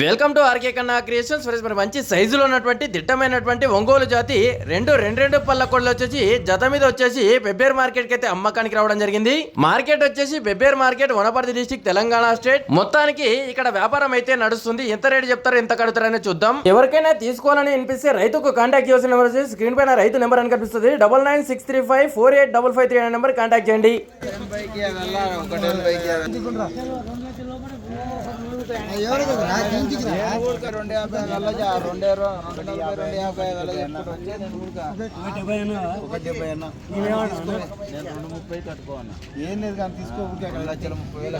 Welcome to RK Kanna creations. Friends మరి మంచి సైజులో ఉన్నటువంటి దిట్టమైనటువంటి ఒంగోలు జాతి రెండు రెండు రెండు పళ్ళ కోళ్ళు వచ్చేసి జత మీద వచ్చేసి పెబ్బేర్ మార్కెట్కి అయితే అమ్మకానికి రావడం జరిగింది. మార్కెట్ వచ్చేసి Pebbair market Wanaparthy district Telangana state. మొత్తానికి ఇక్కడ వ్యాపారం అయితే నడుస్తుంది. ఎంత రేటు చెప్తారో ఎంత కడుతారని చూద్దాం. ఎవరికైనా తీసుకోవాలని అనిపిస్తే రైతుకు కాంటాక్ట్ చేసిన నెంబర్ వచ్చేసి స్క్రీన్ పైన రైతు నెంబర్ అని కనిపిస్తుంది. Double nine six three five four eight double five three అనే నెంబర్ కాంటాక్ట్ చేయండి. రెండు యాభై వెళ్ళజా రెండు రెండు రెండు యాభై రెండు ముప్పై ఏం లేదు కానీ తీసుకో ఊరికే లక్షల ముప్పై వేలు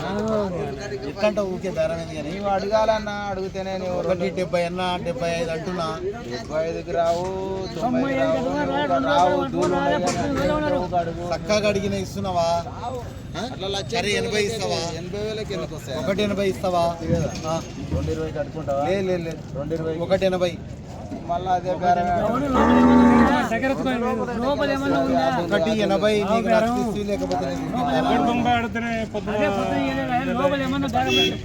ఊరికే ధర నీవు అడగాలన్నా అడిగితేనే నీవు ఒకటి డెబ్బై అన్నా డెబ్బై ఐదు అంటున్నా డెబ్బై ఐదుకి రావు తొంభై రావు రావు దూరం చక్కగా అడిగిన ఇస్తున్నావా? సరే, ఎనభై ఇస్తావా? ఎనభై వేలకి ఎందుకు వస్తాయి? ఒకటి ఎనభై ఇస్తావా? ఆ, రెండు ఇరవై కట్టుకుంటావా? లేదు లేదు లేదు. రెండు ఇరవై ఒకటి ఎనభై. మళ్ళీ అదే బేరం ఒకటి ఎనభై నీకు నచ్చితే లేకపోతే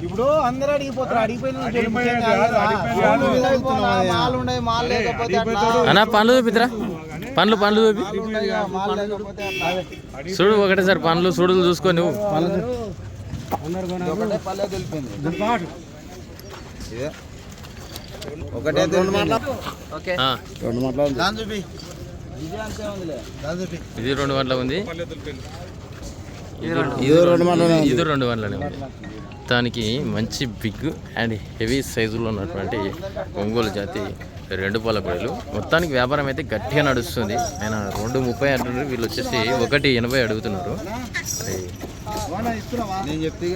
ఇప్పుడు అందరూ అడిగిపోతారు అడిగిపోయిన మాల్ లేకపోతే అన్న పండ్లు పండ్లు చూపి. చూడు ఒకటేసారి పండ్లు చూడులు చూసుకో నువ్వు. ఇది ఒకటే. ఒకటే రెండు గంటల ఉంది. ఇది రెండు. గంటలనే ఉంది దానికి మంచి బిగ్ అండ్ హెవీ సైజులో ఉన్నటువంటి ఒంగోలు జాతి రెండు పాల పొడలు మొత్తానికి వ్యాపారం అయితే గట్టిగా నడుస్తుంది. ఆయన రెండు ముప్పై అంటున్నారు. వీళ్ళు వచ్చేసి ఒకటి ఎనభై అడుగుతున్నారు. నేను చెప్తే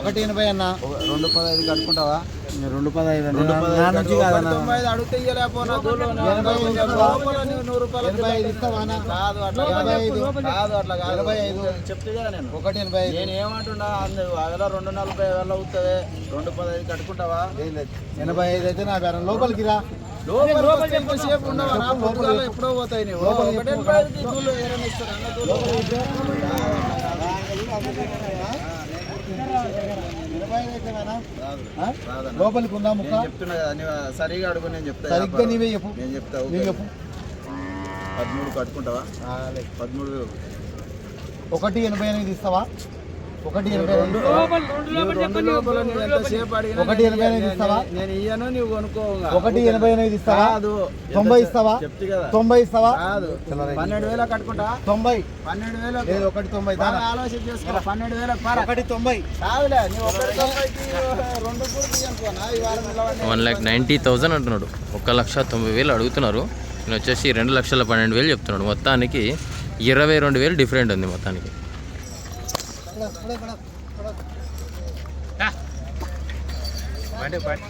ఒకటి ఎనభై అన్న? రెండు పదహైదు కట్టుకుంటావా? రెండు పదహైదు అడిగితే ఇయ్యలేకపోనా నువ్వు నూరు రూపాయలు ఎనభై ఐదు? కాదు అట్లా ఎనభై ఐదు. కాదు అట్లా కాదు. ఎనభై ఐదు. చెప్తే కదా నేను. ఒకటి ఎనభై ఐదు. నేను ఏమంటున్నా అదిలో రెండు నలభై వేల అవుతుంది? రెండు పదహైదు కట్టుకుంటావా. ఎనభై ఐదు అయితే నా బేరం. లోపలికి రా. ఎప్పుడో పోతాయి నీవు. ఒకటే ఎనభై లోపలికి ఉందా ముక్క చెప్తున్నా సరిగా అడుగు నేను చెప్తా సరిగ్గా. నీవే చెప్పు నేను చెప్తా నీవు ఓకే. చెప్పు పదమూడు కట్టుకుంటావా. పదమూడు ఒకటి ఎనభై ఎనిమిది ఇస్తావా ఒకటి ఎనభై రెండు. ఒకటి ఇయ్య- ఇస్తావా? నేను ఇయ్యను నువ్వు కొనుక్కోగా. ఒకటి ఎనభై ఎనిమిది ఇస్తావా? కాదు. తొంభై ఇస్తావా? తొంభై ఇస్తావా? కాదు. పన్నెండు వేల కట్టుకుంటా? తొంభై. పన్నెండు వేలు లేదు ఒకటి తొంభై ఆలోచన చేసుకో. పన్నెండు వేల ఒకటి తొంభై. కాదులే నువ్వు ఒకటి తొంభైకి రెండు కూడా వన్ ల్యాక్ నైంటీ థౌజండ్ అంటున్నాడు. ఒక లక్ష తొంభై వేలు అడుగుతున్నారు. నేను వచ్చేసి రెండు లక్షల పన్నెండు వేలు చెప్తున్నాడు. మొత్తానికి ఇరవై రెండు వేలు డిఫరెంట్ ఉంది మొత్తానికి. படு படு